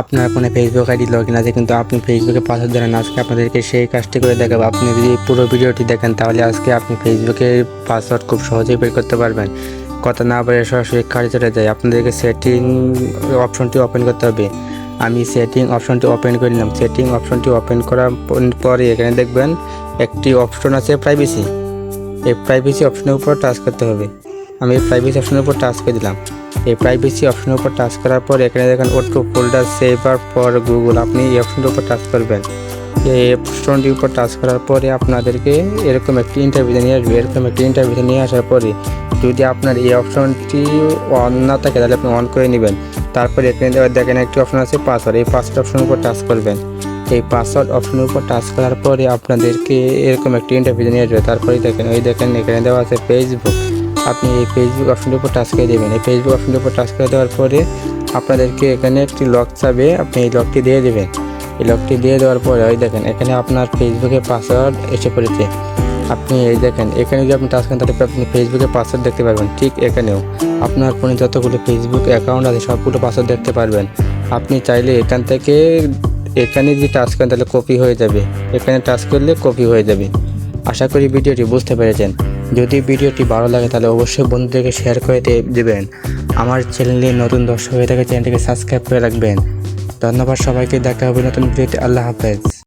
আপনার ফোনে Facebook ID log in আছে, কিন্তু আপনি ফেসবুকে পাসওয়ার্ড জানেন না। আজকে আপনাদেরকে সেই কাজটি করে দেখাবো। আপনি যদি পুরো ভিডিওটি দেখেন, তাহলে আজকে আপনি ফেসবুকের পাসওয়ার্ড খুব সহজেই বের করতে পারবেন। কথা না বলে সরাসরি কাজে চলে যায়। আপনাদেরকে সেটিং অপশনটি ওপেন করতে হবে। আমি সেটিং অপশনটি ওপেন করে নিলাম। সেটিং অপশনটি ওপেন করার পরে এখানে দেখবেন একটি অপশন আছে প্রাইভেসি এই প্রাইভেসি অপশনের উপর টাচ করতে হবে। আমি প্রাইভেসি অপশনের উপর টাচ করে দিলাম। এই প্রাইভেসি অপশনের উপর টাচ করার পর এখানে দেখেন auto folder saver for Google আপনি এই অপশনের উপর টাচ করবেন। এই অপশনটির উপর টাচ করার পরে আপনাদেরকে এরকম একটি ইন্টারভিউ নিয়ে আসবে। এরকম একটি ইন্টারভিউ নিয়ে আসার পরে যদি আপনার এই অপশনটি অন না থাকে, তাহলে আপনি অন করে নেবেন। তারপরে এখানে দেখেন একটি অপশন আছে পাসওয়ার্ড এই পাসওয়ার্ড অপশনের উপর টাচ করবেন। এই পাসওয়ার্ড অপশনের উপর টাচ করার পরে আপনাদেরকে এরকম একটি ইন্টারভিউ নিয়ে আসবে। তারপরে দেখেন, ওই দেখেন এখানে দেওয়া আছে ফেসবুক আপনি এই ফেসবুক অপশনের উপর টাচ করে দেবেন। এই ফেসবুক অপশনের উপর টাচ করে দেওয়ার পরে আপনাদেরকে এখানে একটি লক চাবে। আপনি এই লকটি দিয়ে দেবেন। এই লকটি দিয়ে দেওয়ার পরে ওই দেখেন, এখানে আপনার ফেসবুকের পাসওয়ার্ড এসে পড়েছে। আপনি এই দেখেন, এখানে যদি আপনি টাচ করেন, তাহলে আপনি ফেসবুকের পাসওয়ার্ড দেখতে পারবেন, ঠিক এখানেও। আপনার ফোনে যতগুলো ফেসবুক অ্যাকাউন্ট আছে, সবগুলো পাসওয়ার্ড দেখতে পারবেন। আপনি চাইলে এখান থেকে এখানে যদি টাচ করেন, তাহলে কপি হয়ে যাবে। এখানে টাচ করলে কপি হয়ে যাবে। আশা করি ভিডিওটি বুঝতে পেরেছেন। যদি ভিডিওটি ভালো লাগে, তাহলে অবশ্যই বন্ধুদেরকে শেয়ার করে দেবেন। আমার চ্যানেলে নতুন দর্শক হয়ে থাকে চ্যানেলটিকে সাবস্ক্রাইব করে রাখবেন। ধন্যবাদ সবাইকে, দেখা হবে নতুন ভিডিওতে। আল্লাহ হাফেজ।